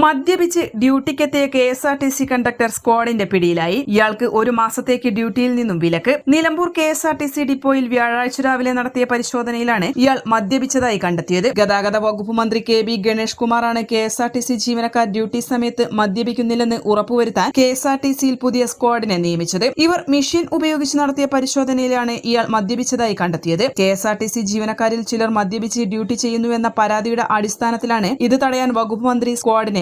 മദ്യപിച്ച് ഡ്യൂട്ടിക്കെത്തിയ K S R T C conductor സ്ക്വാഡിന്റെ പിടിയിലായി. ഇയാൾക്ക് ഒരു മാസത്തേക്ക് ഡ്യൂട്ടിയിൽ നിന്നും വിലക്ക്. Nilambur K S R T C ഡിപ്പോയിൽ വ്യാഴാഴ്ച രാവിലെ നടത്തിയ പരിശോധനയിലാണ് ഇയാൾ മദ്യപിച്ചതായി കണ്ടെത്തിയത്. ഗതാഗത വകുപ്പ് മന്ത്രി കെ ബി ഗണേഷ് കുമാറാണ് K S R T C ജീവനക്കാർ ഡ്യൂട്ടി സമയത്ത് മദ്യപിക്കുന്നില്ലെന്ന് ഉറപ്പുവരുത്താൻ കെ എസ് ആർ ടി സിയിൽ പുതിയ സ്ക്വാഡിനെ നിയമിച്ചത്. ഇവർ മെഷീൻ ഉപയോഗിച്ച് നടത്തിയ പരിശോധനയിലാണ് ഇയാൾ മദ്യപിച്ചതായി കണ്ടെത്തിയത്. K S R T C ജീവനക്കാരിൽ ചിലർ മദ്യപിച്ച് ഡ്യൂട്ടി ചെയ്യുന്നുവെന്ന പരാതിയുടെ അടിസ്ഥാനത്തിലാണ് ഇത് തടയാൻ വകുപ്പ് മന്ത്രി സ്ക്വാഡിനെ